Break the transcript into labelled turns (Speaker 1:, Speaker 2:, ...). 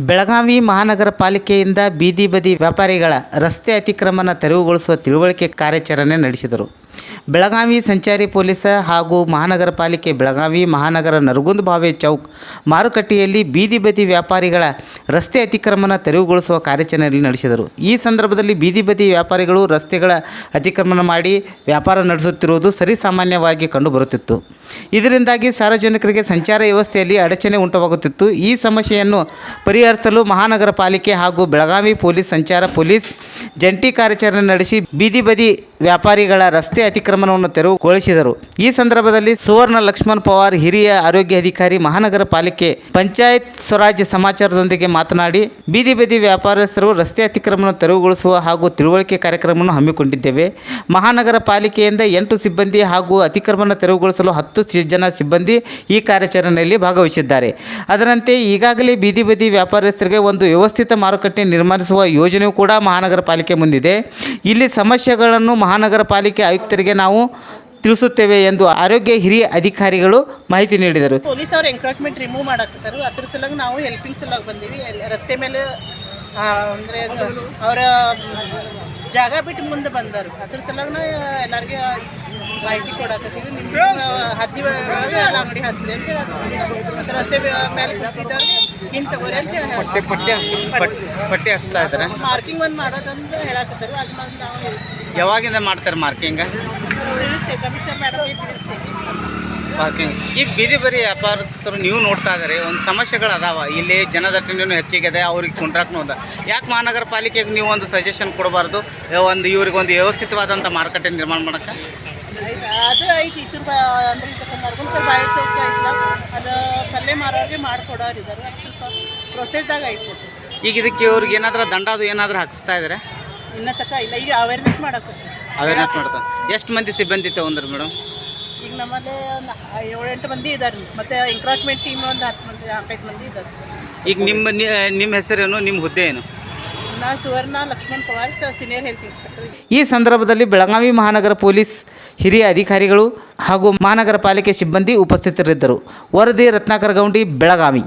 Speaker 1: ಬೆಳಗಾವಿ ಮಹಾನಗರ ಪಾಲಿಕೆಯಿಂದ ಬೀದಿ ಬದಿ ವ್ಯಾಪಾರಿಗಳ ರಸ್ತೆ ಅತಿಕ್ರಮಣ ತೆರವುಗೊಳಿಸುವ ತಿಳುವಳಿಕೆ ಕಾರ್ಯಾಚರಣೆ ನಡೆಸಿದರು. ಬೆಳಗಾವಿ ಸಂಚಾರಿ ಪೊಲೀಸ ಹಾಗೂ ಮಹಾನಗರ ಪಾಲಿಕೆ ಬೆಳಗಾವಿ ಮಹಾನಗರ ನರಗುಂದ ಭಾವೆ ಚೌಕ್ ಮಾರುಕಟ್ಟೆಯಲ್ಲಿ ಬೀದಿ ಬದಿ ವ್ಯಾಪಾರಿಗಳ ರಸ್ತೆ ಅತಿಕ್ರಮಣ ತೆರವುಗೊಳಿಸುವ ಕಾರ್ಯಾಚರಣೆಯಲ್ಲಿ ನಡೆಸಿದರು. ಈ ಸಂದರ್ಭದಲ್ಲಿ ಬೀದಿ ಬದಿ ವ್ಯಾಪಾರಿಗಳು ರಸ್ತೆಗಳ ಅತಿಕ್ರಮಣ ಮಾಡಿ ವ್ಯಾಪಾರ ನಡೆಸುತ್ತಿರುವುದು ಸರಿಸಾಮಾನ್ಯವಾಗಿ ಕಂಡುಬರುತ್ತಿತ್ತು. ಇದರಿಂದಾಗಿ ಸಾರ್ವಜನಿಕರಿಗೆ ಸಂಚಾರ ವ್ಯವಸ್ಥೆಯಲ್ಲಿ ಅಡಚಣೆ ಉಂಟಾಗುತ್ತಿತ್ತು ಈ ಸಮಸ್ಯೆಯನ್ನು ಪರಿಹರಿಸಲು ಮಹಾನಗರ ಪಾಲಿಕೆ ಹಾಗೂ ಬೆಳಗಾವಿ ಪೊಲೀಸ್ ಸಂಚಾರ ಪೊಲೀಸ್ ಜಂಟಿ ಕಾರ್ಯಾಚರಣೆ ನಡೆಸಿ ಬೀದಿ ಬದಿ ವ್ಯಾಪಾರಿಗಳ ರಸ್ತೆ ಅತಿಕ್ರಮಣವನ್ನು ತೆರವುಗೊಳಿಸಿದರು. ಈ ಸಂದರ್ಭದಲ್ಲಿ ಸುವರ್ಣ ಲಕ್ಷ್ಮಣ್ ಪವಾರ್, ಹಿರಿಯ ಆರೋಗ್ಯ ಅಧಿಕಾರಿ, ಮಹಾನಗರ ಪಾಲಿಕೆ ಪಂಚಾಯತ್ ಸ್ವರಾಜ್ಯ ಸಮಾಚಾರದೊಂದಿಗೆ ಮಾತನಾಡಿ, ಬೀದಿ ಬದಿ ವ್ಯಾಪಾರಸ್ಥರು ರಸ್ತೆ ಅತಿಕ್ರಮಣ ತೆರವುಗೊಳಿಸುವ ಹಾಗೂ ತಿಳುವಳಿಕೆ ಕಾರ್ಯಕ್ರಮವನ್ನು ಹಮ್ಮಿಕೊಂಡಿದ್ದೇವೆ. ಮಹಾನಗರ ಪಾಲಿಕೆಯಿಂದ ಎಂಟು ಸಿಬ್ಬಂದಿ ಹಾಗೂ ಅತಿಕ್ರಮಣ ತೆರವುಗೊಳಿಸಲು ಹತ್ತು ಜನ ಸಿಬ್ಬಂದಿ ಈ ಕಾರ್ಯಾಚರಣೆಯಲ್ಲಿ ಭಾಗವಹಿಸಿದ್ದಾರೆ. ಅದರಂತೆ ಈಗಾಗಲೇ ಬೀದಿ ಬದಿ ವ್ಯಾಪಾರಸ್ಥರಿಗೆ ಒಂದು ವ್ಯವಸ್ಥಿತ ಮಾರುಕಟ್ಟೆ ನಿರ್ಮಿಸುವ ಯೋಜನೆಯೂ ಕೂಡ ಮಹಾನಗರ ಮುಂದಿದೆ. ಇಲ್ಲಿ ಸಮಸ್ಯೆಗಳನ್ನು ಮಹಾನಗರ ಪಾಲಿಕೆ ಆಯುಕ್ತರಿಗೆ ನಾವು ತಿಳಿಸುತ್ತೇವೆ ಎಂದು ಆರೋಗ್ಯ ಹಿರಿಯ ಅಧಿಕಾರಿಗಳು ಮಾಹಿತಿ ನೀಡಿದರು.
Speaker 2: ಪೊಲೀಸ್ ಅವ್ರು ಎಂಕ್ರೋಚ್ಮೆಂಟ್ ರಿಮೂವ್ ಮಾಡಾಕತ್ತಾರ. ಅದ್ರ ಸಲುವಾಗಿ ನಾವು ಹೆಲ್ಪಿಂಗ್ ಸಲುವಾಗಿ ಬಂದೀವಿ. ರಸ್ತೆ ಮೇಲೆ ಅಂದ್ರೆ, ಅವರ ಜಾಗ ಬಿಟ್ಟು ಮುಂದೆ ಬಂದರು ಅದ್ರ ಸಲುವಾಗಿ ಎಲ್ಲರಿಗೆ ಮಾಹಿತಿ ಕೊಡಾಕತ್ತೀವಿ. ನಿಮ್ಮ ಹದ್ದಿ ಒಳಗೆ ಎಲ್ಲ ಅಂಗಡಿ ಹಚ್ಚ್ರಿ ಅಂತ ಹೇಳಿ ರಸ್ತೆ ಮೇಲೆ ಕೂತಿದ್ದವ್ರಿಗೆ ಇಂಥವ್ರೆ ಅಂತ ಹೇಳಿ
Speaker 1: ಪಟ್ಟಿ ಹಚ್ತಾ ಇದ್ದಾರೆ.
Speaker 2: ಮಾರ್ಕಿಂಗ್ ಒಂದು ಮಾಡೋದಂತ ಹೇಳಾಕತ್ತಾರ ಅದು ನಾವು
Speaker 1: ಯಾವಾಗಿಂದ ಮಾಡ್ತಾರೆ ಮಾರ್ಕಿಂಗ್
Speaker 2: ಕಮಿಷನ್ ತಿಳಿಸ್ತೇವೆ ಕಮಿಷನರ್ ಮೇಡಮ್ ತಿಳಿಸ್ತೇವೆ.
Speaker 1: ಪಾರ್ಕಿಂಗ್. ಈಗ ಬೀದಿ ಬರಿ ವ್ಯಾಪಾರಸ್ಥರು ನೀವು ನೋಡ್ತಾ ಇದ್ದಾರೆ ಒಂದು ಸಮಸ್ಯೆಗಳು ಅದಾವ. ಇಲ್ಲಿ ಜನದಟ್ಟಣೆಯೂ ಹೆಚ್ಚಿಗಿದೆ ಅವ್ರಿಗೆ ಕುಂಟ್ರಾಕ್ನು ಅದ ಯಾಕೆ ಮಹಾನಗರ ಪಾಲಿಕೆಗೆ ನೀವು ಒಂದು ಸಜೆಷನ್ ಕೊಡಬಾರ್ದು? ಒಂದು ಇವ್ರಿಗೆ ಒಂದು ವ್ಯವಸ್ಥಿತವಾದಂಥ ಮಾರುಕಟ್ಟೆ ನಿರ್ಮಾಣ ಮಾಡಕ್ಕೆ
Speaker 2: ಅದು ಐತಿ ಇದ್ರ ಬ ಅಂದ್ರೆ ಈಗ ನರ್ಗುಂದ ಬಾಯಿ ಚೌಕ ಐತಲ್ಲ ಅದು ಪಲ್ಯ ಮಾರೋರಿಗೆ ಮಾಡ್ಕೊಡೋರು ಇದ್ದಾರೆ ಅದು ಸ್ವಲ್ಪ ಪ್ರೊಸೆಸ್ದಾಗ ಐತಿ
Speaker 1: ಈಗ ಇದಕ್ಕೆ ಇವ್ರಿಗೆ ಏನಾದರೂ ದಂಡ ಅದು ಏನಾದರೂ ಹಾಕಿಸ್ತಾ ಇದ್ದಾರೆ
Speaker 2: ಇನ್ನ ತಕ ಇಲ್ಲ. ಈಗ ಅವೇರ್ನೆಸ್ ಮಾಡಕ್ಕೆ
Speaker 1: ಅವೇರ್ನೆಸ್ ಮಾಡ್ತಾರೆ ಎಷ್ಟು ಮಂದಿ ಸಿಬ್ಬಂದಿ ತಗೊಂಡ್ರಿ ಮೇಡಮ್?
Speaker 2: ಈಗ ನಮ್ಮಲ್ಲಿ ಒಂದು ಏಳೆಂಟು ಮಂದಿ ಇದ್ದಾರೆ ಮತ್ತೆ ಎಂಕ್ರಾಚ್ಮೆಂಟ್ ಟೀಮ್ ಒಂದು ಹತ್ತು ಮಂದಿ ನಾಲ್ಕೈದು ಮಂದಿ ಇದ್ದಾರೆ
Speaker 1: ಈಗ ನಿಮ್ಮ ನಿ- ನಿಮ್ಮ ಹೆಸರೇನು ನಿಮ್ಮ ಹುದ್ದೆ ಏನು?
Speaker 2: ನಾ Suvarna Lakshman Pawar senior health inspector
Speaker 1: ಈ ಸಂದರ್ಭದಲ್ಲಿ ಬೆಳಗಾವಿ ಮಹಾನಗರ ಪೊಲೀಸ್ ಹಿರಿಯ ಅಧಿಕಾರಿಗಳು ಹಾಗೂ ಮಹಾನಗರ ಪಾಲಿಕೆ ಸಿಬ್ಬಂದಿ ಉಪಸ್ಥಿತರಿದ್ದರು. ವರದಿ ರತ್ನಾಕರ ಗೌಂಡಿ ಬೆಳಗಾವಿ.